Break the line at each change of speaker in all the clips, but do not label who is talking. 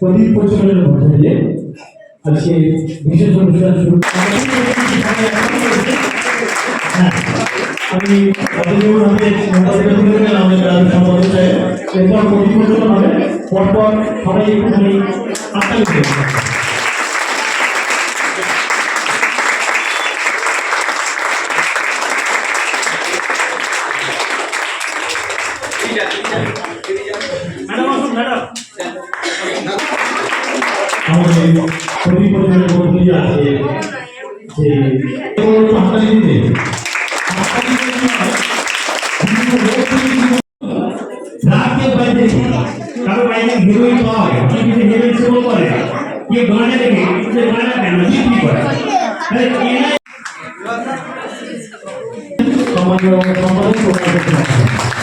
প্রদীপ প্রচলনের মধ্যে দিয়ে আজকে বিশেষ অনুষ্ঠান শুরু হ্যাঁ, আমি যতজন আমাদের মোবাইলটা তুলে নিলাম আমাদের গ্রামের সম্পাদক সাহেব এরপর প্রদীপ প্রচলন হবে পরপর সবাই একটুখানি আটটা দিতে ম্যাডাম আসুন ম্যাডাম। আমাদের প্রদীপ প্রচলনের মধ্যে দিয়ে আছে যে হাততালি দিতে হাততালি দিতে কি হয়? বিভিন্ন লোক থেকে কিন্তু রাতকে বাইরে কারও বাইরে হিরোইন হয় অনেক কিছু হিরোইন সেবন করে কেউ গানে দেখে যে গানে কেন বিক্রি করে তাহলে এরাই সম্মানীয় সম্পাদক প্রকাশ করতে পারছেন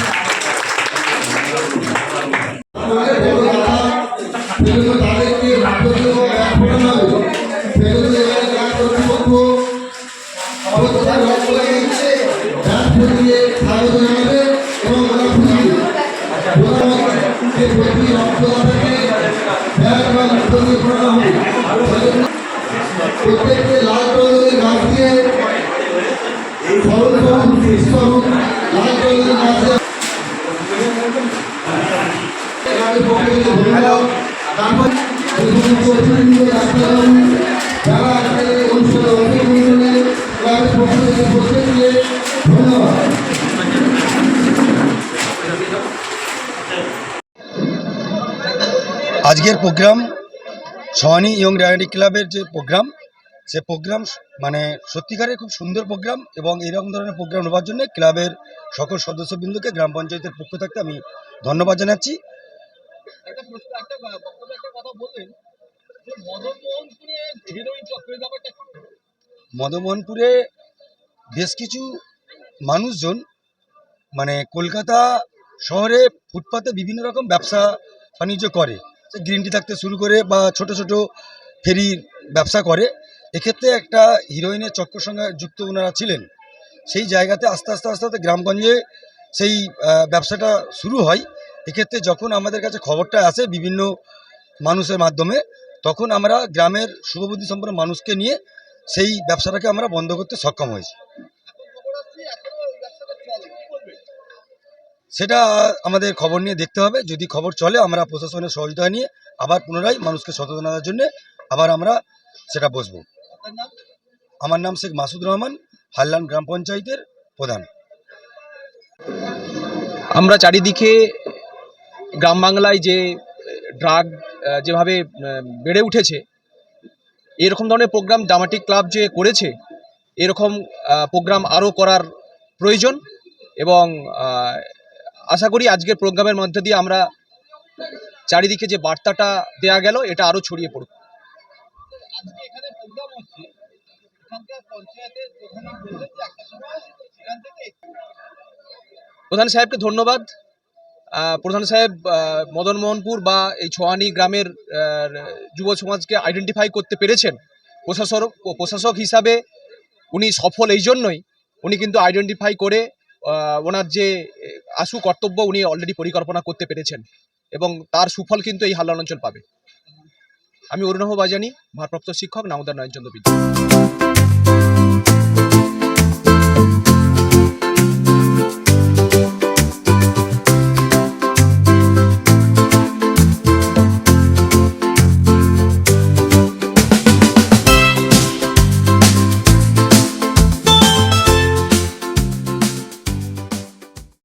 অবস্থায় লক্ষ্য লাগিয়েছে ব্যাস দিয়ে স্বাগত জানাবে এবং ওরা প্রধানমন্ত্রী যে প্রতি রক্তদাতাকে ব্যাস বা রক্ত দিয়ে ফোটানো হবে প্রত্যেককে লাল কালারের গাছ দিয়ে স্মরণ করুন স্মরণ লাল কালারের গাছ দিয়ে থেকে তারপর
আজকের প্রোগ্রাম সহানি ইয়ং ডায়াবেটিক ক্লাবের যে প্রোগ্রাম সে প্রোগ্রাম মানে সত্যিকারের খুব সুন্দর প্রোগ্রাম এবং এরকম ধরনের প্রোগ্রাম নেওয়ার জন্য ক্লাবের সকল সদস্যবৃন্দকে গ্রাম পঞ্চায়েতের পক্ষ থাকতে আমি ধন্যবাদ জানাচ্ছি।
মদনমোহনপুরে
বেশ কিছু মানুষজন মানে কলকাতা শহরে ফুটপাতে বিভিন্ন রকম ব্যবসা বাণিজ্য করে। গ্রিন টি থাকতে শুরু করে বা ছোট ছোট ফেরির ব্যবসা করে, এক্ষেত্রে একটা হিরোইনের চক্র সঙ্গে যুক্ত ওনারা ছিলেন। সেই জায়গাতে আস্তে আস্তে আস্তে আস্তে গ্রামগঞ্জে সেই ব্যবসাটা শুরু হয়। এক্ষেত্রে যখন আমাদের কাছে খবরটা আসে বিভিন্ন মানুষের মাধ্যমে, তখন আমরা গ্রামের শুভবুদ্ধি সম্পন্ন মানুষকে নিয়ে সেই ব্যবসাটাকে আমরা বন্ধ করতে সক্ষম হয়েছি। সেটা আমাদের খবর নিয়ে দেখতে হবে। যদি খবর চলে, আমরা প্রশাসনের সহযোগিতা নিয়ে আবার পুনরায় মানুষকে সচেতনতার জন্য আবার আমরা সেটা বসবো। আমার নাম শেখ মাসুদ রহমান, হাল্লান গ্রাম পঞ্চায়েতের প্রধান।
আমরা চারিদিকে গ্রাম বাংলায় যে ড্রাগ যেভাবে বেড়ে উঠেছে, এরকম ধরনের প্রোগ্রাম ড্রামাটিক ক্লাব যে করেছে, এরকম প্রোগ্রাম আরও করার প্রয়োজন এবং আশা করি আজকের প্রোগ্রামের মধ্যে দিয়ে আমরা চারিদিকে যে বার্তাটা দেয়া গেল এটা আরও ছড়িয়ে পড়ুক। প্রধান সাহেবকে ধন্যবাদ। প্রধান সাহেব মদনমোহনপুর বা এই ছোয়ানি গ্রামের যুব সমাজকে আইডেন্টিফাই করতে পেরেছেন। প্রশাসক প্রশাসক হিসাবে উনি সফল এই জন্যই। উনি কিন্তু আইডেন্টিফাই করে ওনার যে আশু কর্তব্য উনি অলরেডি পরিকল্পনা করতে পেরেছেন। এবং তার সুফল কিন্তু এই হাল্লান অঞ্চল পাবে। আমি অরুণভ বাজানি, ভারপ্রাপ্ত শিক্ষক, নামদার নয়নচন্দ্র বিদ্যা